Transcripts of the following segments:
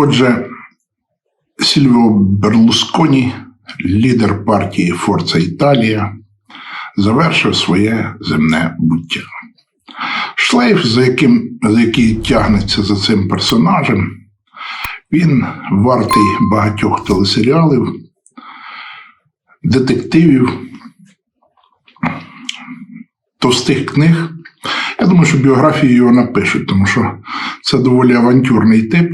Отже, Сільвіо Берлусконі, лідер партії Форца Італія, завершив своє земне буття. Шлейф, за, яким, за який тягнеться за цим персонажем, він вартий багатьох телесеріалів, детективів, товстих книг. Я думаю, що біографію його напишуть, тому що це доволі авантюрний тип.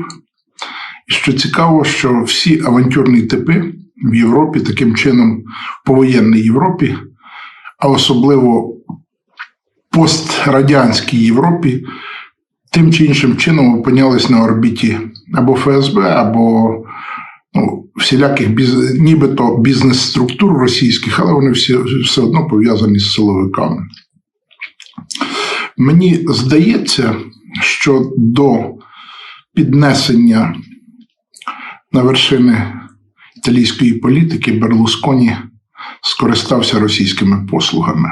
Що цікаво, що всі авантюрні типи в Європі таким чином, в повоєнній Європі, а особливо пострадянській Європі, тим чи іншим чином опинялись на орбіті або ФСБ, або ну, всіляких біз... нібито бізнес-структур російських, але вони всі все одно пов'язані з силовиками. Мені здається, що до піднесення на вершини італійської політики Берлусконі скористався російськими послугами.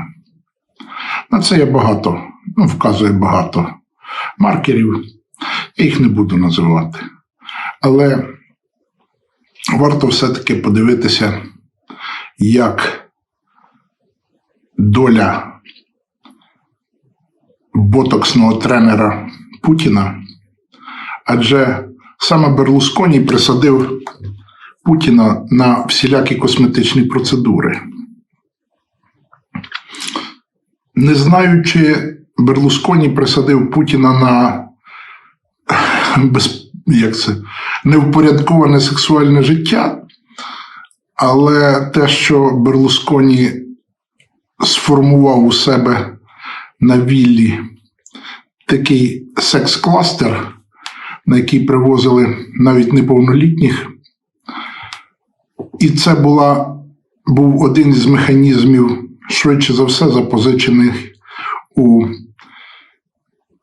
На це є багато, ну, вказує багато маркерів, я їх не буду називати. Але варто все-таки подивитися, як доля ботоксного тренера Путіна, адже саме Берлусконі присадив Путіна на всілякі косметичні процедури. Не знаючи, Берлусконі присадив Путіна на без, як це, невпорядковане сексуальне життя, але те, що Берлусконі сформував у себе на віллі такий секс-кластер, на який привозили навіть неповнолітніх. І це була, був один із механізмів, швидше за все, запозичених у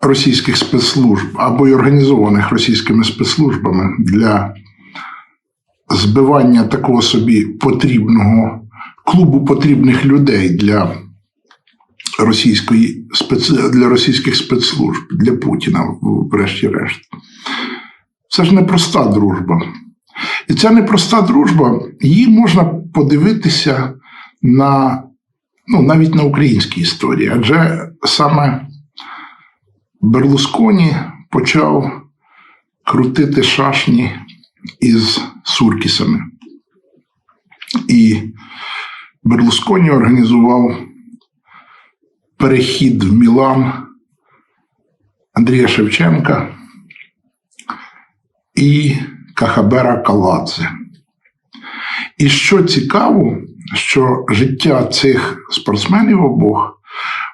російських спецслужб або й організованих російськими спецслужбами для збивання такого собі потрібного клубу потрібних людей для російської для російських спецслужб, для Путіна, врешті-решт. Це ж непроста дружба. І ця непроста дружба, її можна подивитися на, ну, навіть на українській історії. Адже саме Берлусконі почав крутити шашні із Суркісами. І Берлусконі організував перехід в Мілан Андрія Шевченка і Кахабера Каладзе. І що цікаво, що життя цих спортсменів обох,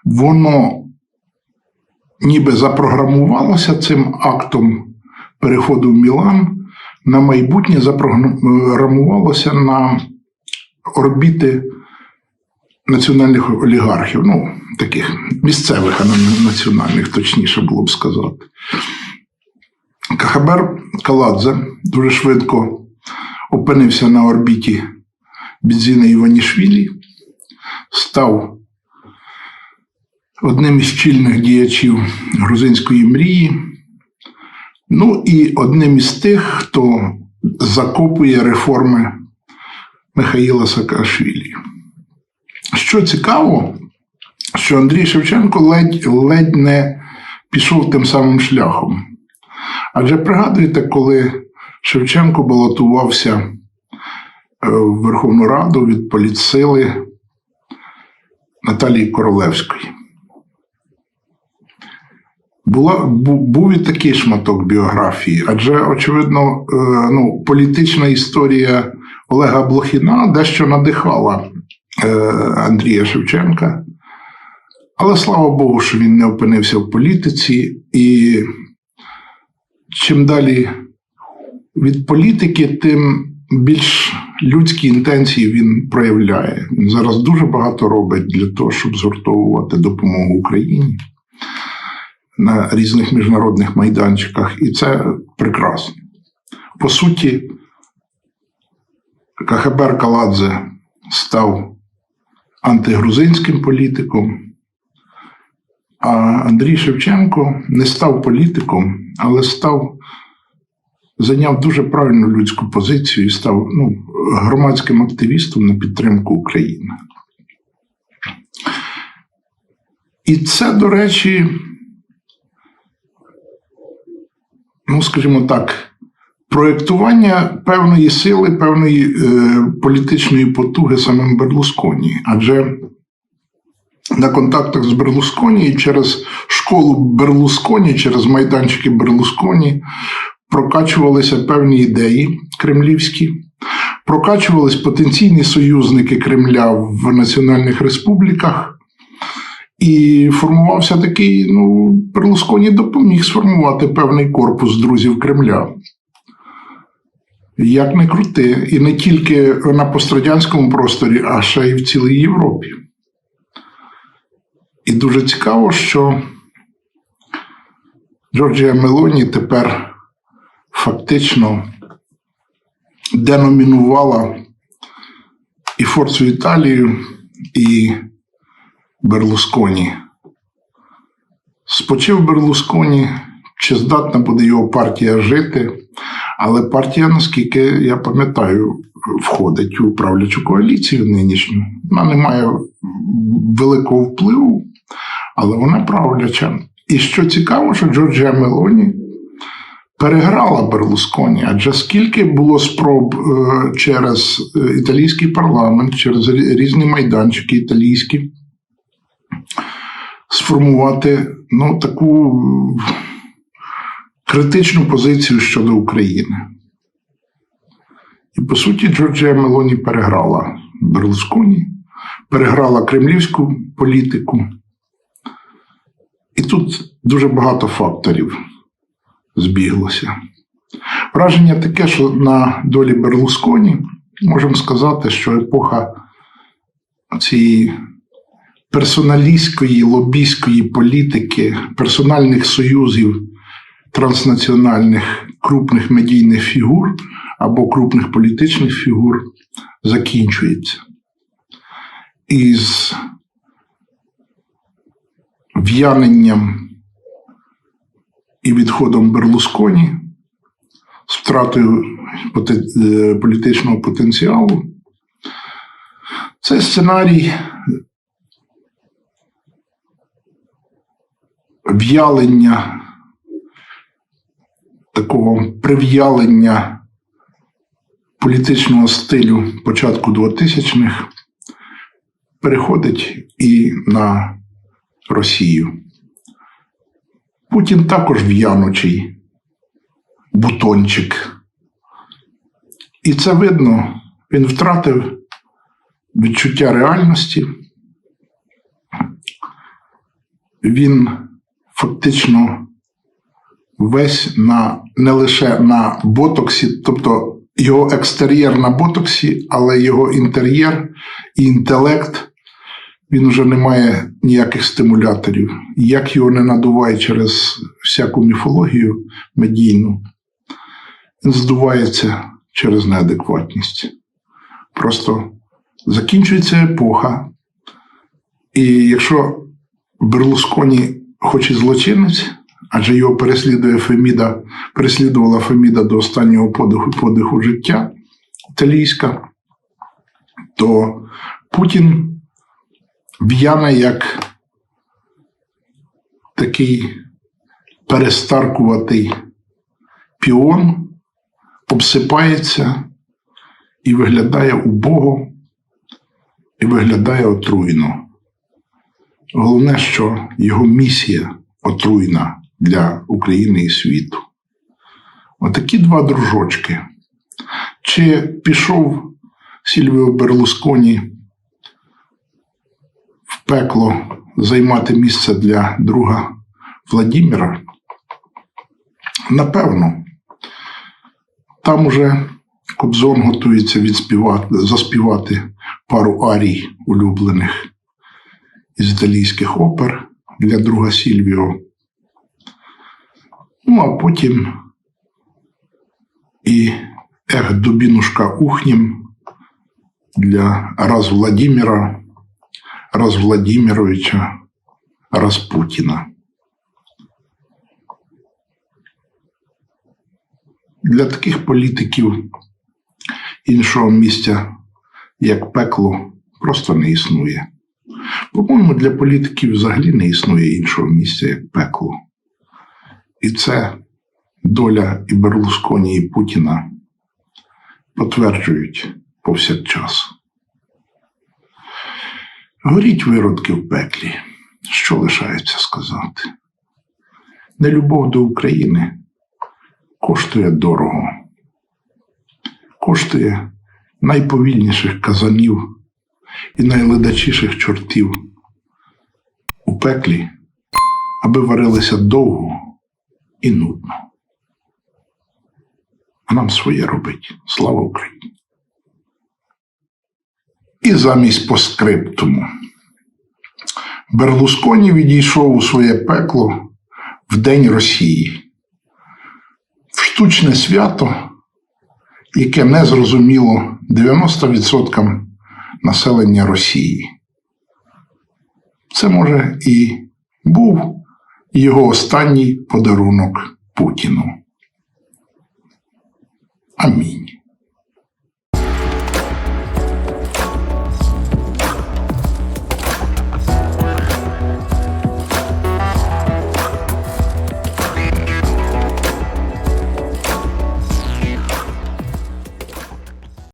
воно ніби запрограмувалося цим актом переходу в Мілан, на майбутнє запрограмувалося на орбіти національних олігархів, ну, таких місцевих, а не національних, точніше було б сказати. Кахабер Каладзе дуже швидко опинився на орбіті Бідзіна Іванішвілі, став одним із чільних діячів грузинської мрії, ну і одним із тих, хто закопує реформи Михаїла Саакашвілі. Що цікаво, що Андрій Шевченко ледь, ледь не пішов тим самим шляхом. Адже пригадуєте, коли Шевченко балотувався е, в Верховну Раду від політсили Наталії Королевської. Була, був і такий шматок біографії, адже, очевидно, е, ну, політична історія Олега Блохіна дещо надихала е, Андрія Шевченка. Але слава Богу, що він не опинився в політиці, і чим далі від політики, тим більш людські інтенції він проявляє. Він зараз дуже багато робить для того, щоб згуртовувати допомогу Україні на різних міжнародних майданчиках, і це прекрасно. По суті, Кахабер Каладзе став антигрузинським політиком, Андрій Шевченко не став політиком, але став зайняв дуже правильну людську позицію і став ну, громадським активістом на підтримку України. І це, до речі, ну, скажімо так, проєктування певної сили, певної е, політичної потуги самим Берлусконі. Адже на контактах з Берлусконі і через школу Берлусконі, через майданчики Берлусконі прокачувалися певні ідеї кремлівські, прокачувались потенційні союзники Кремля в національних республіках. І формувався такий, ну, Берлусконі допоміг сформувати певний корпус друзів Кремля. Як не крути, і не тільки на пострадянському просторі, а ще й в цілій Європі. І дуже цікаво, що Джорджія Мелоні тепер фактично деномінувала і Форцу Італію, і Берлусконі. Спочив Берлусконі, чи здатна буде його партія жити, але партія, наскільки я пам'ятаю, входить у правлячу коаліцію нинішню. Вона не має великого впливу, але вона правляча. І що цікаво, що Джорджія Мелоні переграла Берлусконі, адже скільки було спроб е, через е, італійський парламент, через різні майданчики італійські сформувати ну, таку критичну позицію щодо України. І по суті, Джорджія Мелоні переграла Берлусконі, переграла кремлівську політику. І тут дуже багато факторів збіглося. Враження таке, що на долі Берлусконі можемо сказати, що епоха цієї персоналістської, лобійської політики, персональних союзів транснаціональних крупних медійних фігур або крупних політичних фігур закінчується. Із в'яненням і відходом Берлусконі, з втратою е, політичного потенціалу. Цей сценарій в'ялення, такого прив'ялення політичного стилю початку 2000-х переходить і на Росію. Путін також в'янучий бутончик. І це видно, він втратив відчуття реальності. Він фактично весь на не лише на ботоксі, тобто його екстер'єр на ботоксі, але його інтер'єр і інтелект. Він вже не має ніяких стимуляторів. Як його не надуває через всяку міфологію медійну, він здувається через неадекватність. Просто закінчується епоха. І якщо Берлусконі хоч і злочинець, адже його переслідує Феміда, переслідувала Феміда до останнього подиху подиху життя італійська, то Путін в'яне як такий перестаркуватий піон, обсипається і виглядає убого, і виглядає отруйно. Головне, що його місія отруйна для України і світу. Отакі два дружочки. Чи пішов Сільвіо Берлусконі пекло займати місце для друга Владіміра? Напевно, там уже Кобзон готується відспівати, заспівати пару арій улюблених із італійських опер для друга Сільвіо. Ну, а потім і ех Дубінушка Ухнім для раз Владимира, раз Владимировича, раз Путіна. для таких політиків іншого місця, як пекло, просто не існує. По-моєму, для політиків взагалі не існує іншого місця, як пекло. І це доля і Берлусконі, і Путіна потверджують повсякчас. Горіть виродки в пеклі. Що лишається сказати? Нелюбов до України коштує дорого, коштує найповільніших казанів і найледачіших чортів у пеклі, аби варилися довго і нудно. А нам своє робить. Слава Україні! І замість постскриптуму. Берлусконі відійшов у своє пекло в День Росії, в штучне свято, яке не зрозуміло 90% населення Росії. Це, може, і був його останній подарунок Путіну. Амінь.